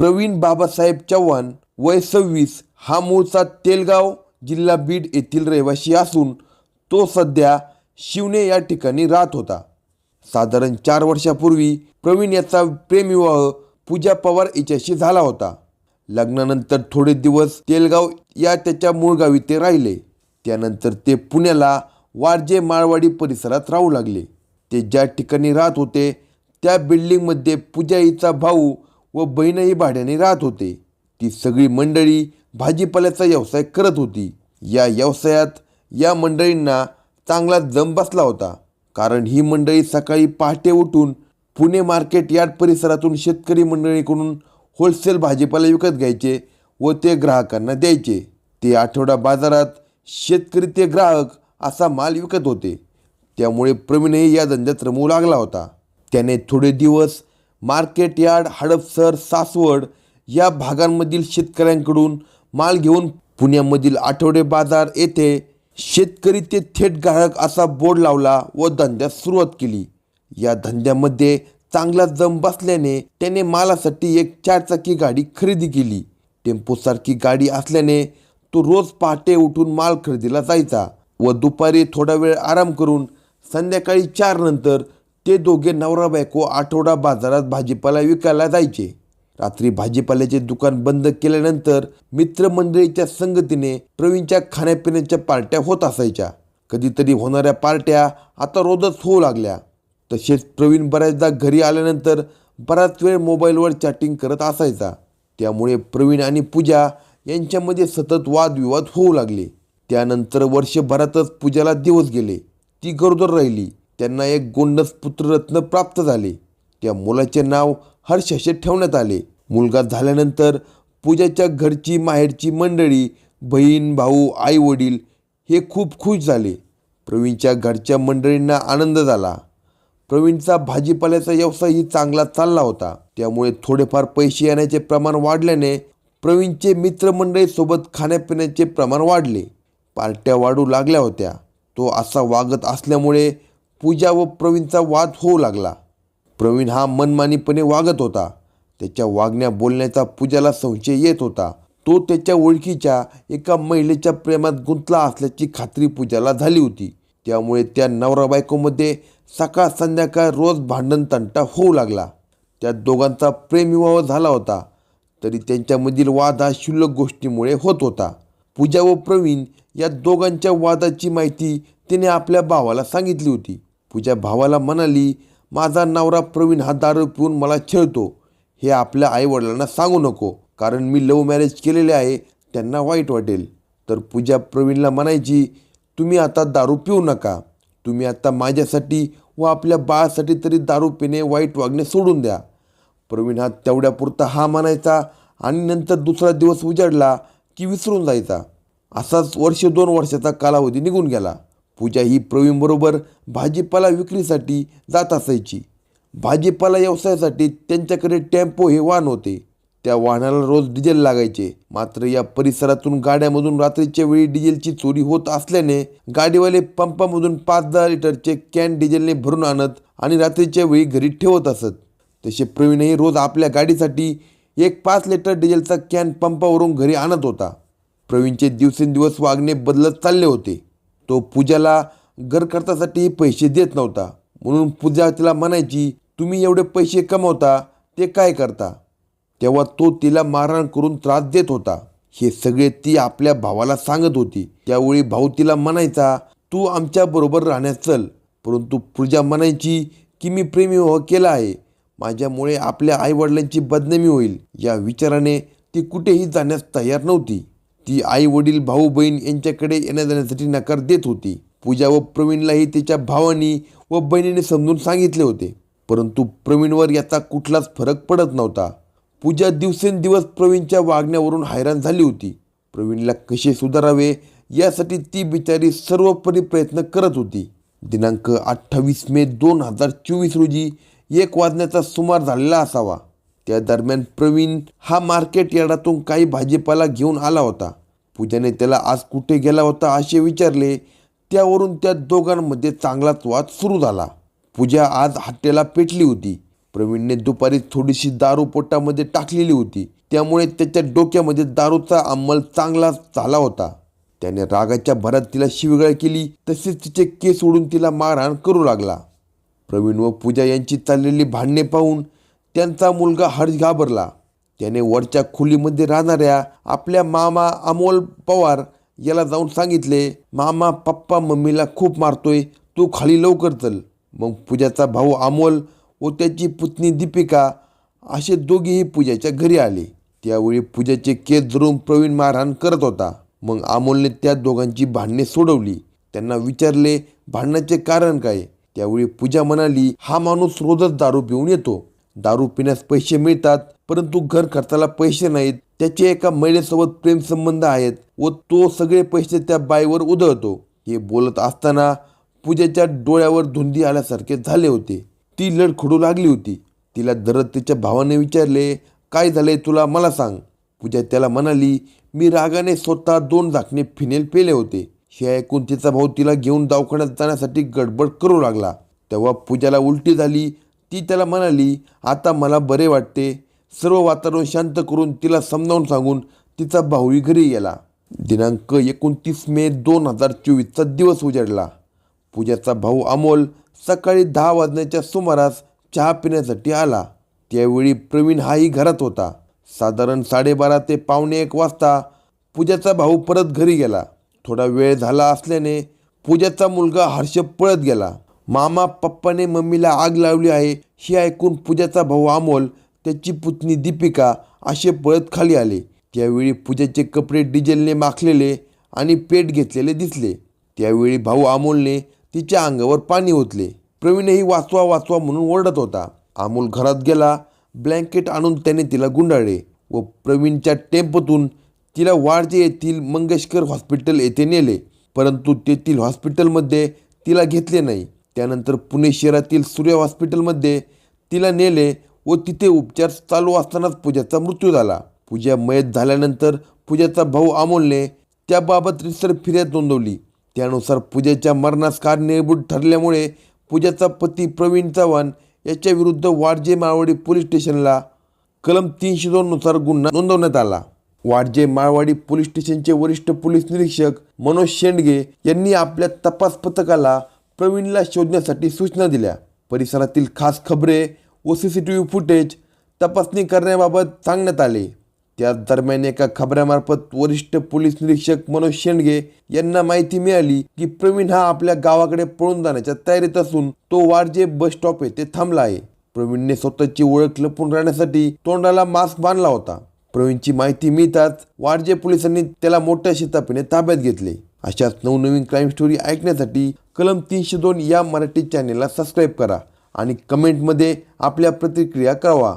प्रवीण बाबासाहेब चव्हाण वय सव्वीस हा मूळचा तेलगाव जिल्हा बीड येथील रहिवासी असून तो सध्या शिवणे या ठिकाणी राहत होता. साधारण चार वर्षापूर्वी प्रवीण याचा प्रेमविवाह पूजा पवार याच्याशी झाला होता. लग्नानंतर थोडे दिवस तेलगाव या त्याच्या मूळ गावी ते राहिले. त्यानंतर ते पुण्याला वारजे माळवाडी परिसरात राहू लागले. ते ज्या ठिकाणी राहत होते त्या बिल्डिंगमध्ये पूजा हिचा भाऊ व बहीणही भाड्याने राहत होते. ती सगळी मंडळी भाजीपाल्याचा व्यवसाय करत होती. या व्यवसायात या मंडळींना चांगला जम बसला होता. कारण ही मंडळी सकाळी पहाटे उठून पुणे मार्केट यार्ड परिसरातून शेतकरी मंडळीकडून होलसेल भाजीपाला विकत घ्यायचे व ते ग्राहकांना द्यायचे. ते आठवडा बाजारात शेतकरी ते ग्राहक असा माल विकत होते. त्यामुळे प्रवीणही या धंद्यात रमू लागला होता. त्याने थोडे दिवस मार्केट यार्ड हडपसर सासवड या भागांमधील शेतकऱ्यांकडून माल घेऊन पुण्यामधील आठवडे बाजार येथे शेतकरी ते थेट ग्राहक असा बोर्ड लावला व धंद्यास सुरुवात केली. या धंद्यामध्ये चांगला जम बसल्याने त्याने मालासाठी एक चारचाकी गाडी खरेदी केली. टेम्पोसारखी गाडी असल्याने तो रोज पहाटे उठून माल खरेदीला जायचा व दुपारी थोडा वेळ आराम करून संध्याकाळी चार नंतर ते दोघे नवरा बायको आठवडा बाजारात भाजीपाला विकायला जायचे. रात्री भाजीपाल्याचे दुकान बंद केल्यानंतर मित्रमंडळीच्या संगतीने प्रवीणच्या खाण्यापिण्याच्या पार्ट्या होत असायच्या. कधीतरी होणाऱ्या पार्ट्या आता रोजच होऊ लागल्या. तसेच प्रवीण बऱ्याचदा घरी आल्यानंतर बराच वेळ मोबाईलवर चॅटिंग करत असायचा. त्यामुळे प्रवीण आणि पूजा यांच्यामध्ये सतत वादविवाद होऊ लागले. त्यानंतर वर्षभरातच पूजाला दिवस गेले. ती गरोदर राहिली. त्यांना एक गोंडस पुत्ररत्न प्राप्त झाले. त्या मुलाचे नाव हर्ष असे ठेवण्यात आले. मुलगा झाल्यानंतर पूजाच्या घरची माहेरची मंडळी बहीण भाऊ आई वडील हे खूप खुश झाले. प्रवीणच्या घरच्या मंडळींना आनंद झाला. प्रवीणचा भाजीपाल्याचा व्यवसायही चांगला चालला होता. त्यामुळे थोडेफार पैसे येण्याचे प्रमाण वाढल्याने प्रवीणचे मित्रमंडळीसोबत खाण्यापिण्याचे प्रमाण वाढले. पार्ट्या वाढू लागल्या होत्या. तो असा वागत असल्यामुळे पूजा व प्रवीणचा वाद होऊ लागला. प्रवीण हा मनमानीपणे वागत होता. त्याच्या वागण्या बोलण्याचा पूजाला संशय येत होता. तो त्याच्या ओळखीच्या एका महिलेच्या प्रेमात गुंतला असल्याची खात्री पूजाला झाली होती. त्यामुळे त्या नवरा बायकोमध्ये सकाळ संध्याकाळ रोज भांडण तंटा होऊ लागला. त्या दोघांचा प्रेमविवाह झाला होता. तरी त्यांच्यामधील वाद हा क्षुल्लक गोष्टीमुळे होत होता. पूजा व प्रवीण या दोघांच्या वादाची माहिती तिने आपल्या भावाला सांगितली होती. पूजा भावाला म्हणाली माझा नवरा प्रवीण हा दारू पिऊन मला छेळतो. हे आपल्या आईवडिलांना सांगू नको. कारण मी लव्ह मॅरेज केलेले आहे त्यांना वाईट वाटेल. तर पूजा प्रवीणला म्हणायची तुम्ही आता दारू पिऊ नका. तुम्ही आता माझ्यासाठी व आपल्या बाळासाठी तरी दारू पिणे वाईट वागणे सोडून द्या. प्रवीण हा तेवढ्यापुरता हा म्हणायचा आणि नंतर दुसरा दिवस उजाडला की विसरून जायचा. असाच वर्ष दोन वर्षाचा कालावधी निघून गेला. पूजा ही प्रवीणबरोबर भाजीपाला विक्रीसाठी जात असायची. भाजीपाला व्यवसायासाठी त्यांच्याकडे टेम्पो हे वाहन होते. त्या वाहनाला रोज डिझेल लागायचे. मात्र या परिसरातून गाड्यामधून रात्रीच्या वेळी डिझेलची चोरी होत असल्याने गाडीवाले पंपामधून पाच दहा लिटरचे कॅन डिझेलने भरून आणत आणि रात्रीच्या वेळी घरी ठेवत असत. तसे प्रवीणही रोज आपल्या गाडीसाठी एक पाच लिटर डिझेलचा कॅन पंपावरून घरी आणत होता. प्रवीणचे दिवसेंदिवस वागणे बदलत चालले होते. तो पूजाला घरकर्तासाठी पैसे देत नव्हता. म्हणून पूजा तिला म्हणायची तुम्ही एवढे पैसे कमवता ते काय करता? तेव्हा तो तिला मारहाण करून त्रास देत होता. हे सगळे ती आपल्या भावाला सांगत होती. त्यावेळी भाऊ तिला म्हणायचा तू आमच्याबरोबर राहण्यास चल. परंतु पूजा म्हणायची की मी प्रेमविवाह हो केला आहे. माझ्यामुळे आपल्या आईवडिलांची बदनामी होईल. या विचाराने ती कुठेही जाण्यास तयार नव्हती. ती आई वडील भाऊ बहीण यांच्याकडे येण्या जाण्यासाठी नकार देत होती. पूजा व प्रवीणलाही तिच्या भावानी व बहिणीने समजून सांगितले होते. परंतु प्रवीणवर याचा कुठलाच फरक पडत नव्हता. पूजा दिवसेंदिवस प्रवीणच्या वागण्यावरून हैराण झाली होती. प्रवीणला कसे सुधारावे यासाठी ती बिचारी सर्वपरी प्रयत्न करत होती. दिनांक अठ्ठावीस मे दोन हजार चोवीस रोजी एक वाजण्याचा सुमार झालेला असावा. त्या दरम्यान प्रवीण हा मार्केट यार्डातून काही भाजीपाला घेऊन आला होता. पूजाने त्याला आज कुठे गेला होता असे विचारले त्यावरून त्या दोघांमध्ये चांगलाच वाद सुरू झाला. पूजा आज हट्टेला पेटली होती. प्रवीणने दुपारी थोडीशी दारू पोटामध्ये टाकलेली होती. त्यामुळे त्याच्या डोक्यामध्ये दारूचा अंमल चांगलाच झाला होता. त्याने रागाच्या भरात तिला शिवीगाळ केली तसेच तिचे केस ओढून तिला मारहाण करू लागला. प्रवीण व पूजा यांची चाललेली भांडणे पाहून त्यांचा मुलगा हर्ष घाबरला. त्याने वरच्या खोलीमध्ये राहणाऱ्या आपल्या मामा अमोल पवार याला जाऊन सांगितले मामा पप्पा मम्मीला खूप मारतोय तू खाली लवकर चल. मग पूजाचा भाऊ अमोल व त्याची पुतणी दीपिका असे दोघेही पूजाच्या घरी आले. त्यावेळी पूजाचे केस धरून प्रवीण मारहाण करत होता. मग अमोलने त्या दोघांची भांडणे सोडवली. त्यांना विचारले भांडणाचे कारण काय? त्यावेळी पूजा म्हणाली हा माणूस रोजच दारू पिऊन येतो. दारू पिण्यास पैसे मिळतात परंतु घर खर्चाला पैसे नाहीत. त्याचे एका महिलेसोबत प्रेमसंबंध आहेत व तो सगळे पैसे त्या बाईवर उधळतो. हे बोलत असताना पूजेच्या डोळ्यावर धुंदी आल्यासारखे झाले होते. ती लडखडू लागली होती. तिला दरद तिच्या भावाने विचारले काय झाले तुला? मला सांग. पूजा त्याला म्हणाली मी रागाने स्वतः दोन झाकणे फिनेल पेले होते. हे ऐकून तिचा भाऊ तिला घेऊन दवाखान्यात जाण्यासाठी गडबड करू लागला. तेव्हा पूजाला उलटी झाली ती त्याला म्हणाली आता मला बरे वाटते. सर्व वातावरण शांत करून तिला समजावून सांगून तिचा भाऊही घरी गेला. दिनांक एकोणतीस मे दोन हजार चोवीसचा दिवस उजाडला. पूजाचा भाऊ अमोल सकाळी दहा वाजण्याच्या सुमारास चहा पिण्यासाठी आला. त्यावेळी प्रवीण हाही घरात होता. साधारण साडेबारा ते पावणे एक वाजता पूजाचा भाऊ परत घरी गेला. थोडा वेळ झाला असल्याने पूजाचा मुलगा हर्ष पळत गेला. मामा पप्पाने मम्मीला आग लावली आहे हे ऐकून पूजाचा भाऊ अमोल त्याची पुतणी दीपिका असे पळत खाली आले. त्यावेळी पूजाचे कपडे डिझेलने माखलेले आणि पेट घेतलेले दिसले. त्यावेळी भाऊ अमोलने तिच्या अंगावर पाणी ओतले. प्रवीणही वाचवा वाचवा म्हणून ओरडत होता. अमोल घरात गेला ब्लँकेट आणून त्याने तिला गुंडाळले व प्रवीणच्या टेम्पोतून तिला वाडजे येथील मंगेशकर हॉस्पिटल येथे नेले. परंतु तेथील हॉस्पिटलमध्ये तिला घेतले नाही. त्यानंतर पुणे शहरातील सूर्य हॉस्पिटलमध्ये तिला नेले व तिथे उपचार चालू असतानाच पूजाचा मृत्यू झाला. पूजा मयत झाल्यानंतर पूजाचा भाऊ अमोलने त्याबाबत रिसर फिर्याद नोंदवली. त्यानुसार पूजेच्या मरणास कारणीभूत ठरल्यामुळे पूजाचा पती प्रवीण चव्हाण याच्या विरुद्ध वाडजे माळवाडी पोलीस स्टेशनला कलम तीनशे दोननुसार गुन्हा नोंदवण्यात आला. वाडजे माळवाडी पोलीस स्टेशनचे वरिष्ठ पोलीस निरीक्षक मनोज शेंडगे यांनी आपल्या तपास पथकाला प्रवीणला शोधण्यासाठी सूचना दिल्या. परिसरातील खास खबरे व C C T V footage तपासणी करण्याबाबत सांगण्यात आले. त्याच दरम्यान एका खबऱ्यामार्फत वरिष्ठ पोलीस निरीक्षक मनोज शेंडगे यांना माहिती मिळाली की प्रवीण हा आपल्या गावाकडे पळून जाण्याच्या तयारीत असून तो वारजे बस स्टॉप येथे थांबला आहे. प्रवीणने स्वतःची ओळख लपून राहण्यासाठी तोंडाला मास्क बांधला होता. प्रवीणची माहिती मिळताच वारजे पोलिसांनी त्याला मोठ्या शितापीने ताब्यात घेतले. अशाच नवनवीन क्राईम स्टोरी ऐकण्यासाठी कलम तीनशे दोन या मराठी चॅनेलला सबस्क्राईब करा आणि कमेंटमध्ये आपल्या प्रतिक्रिया कळवा.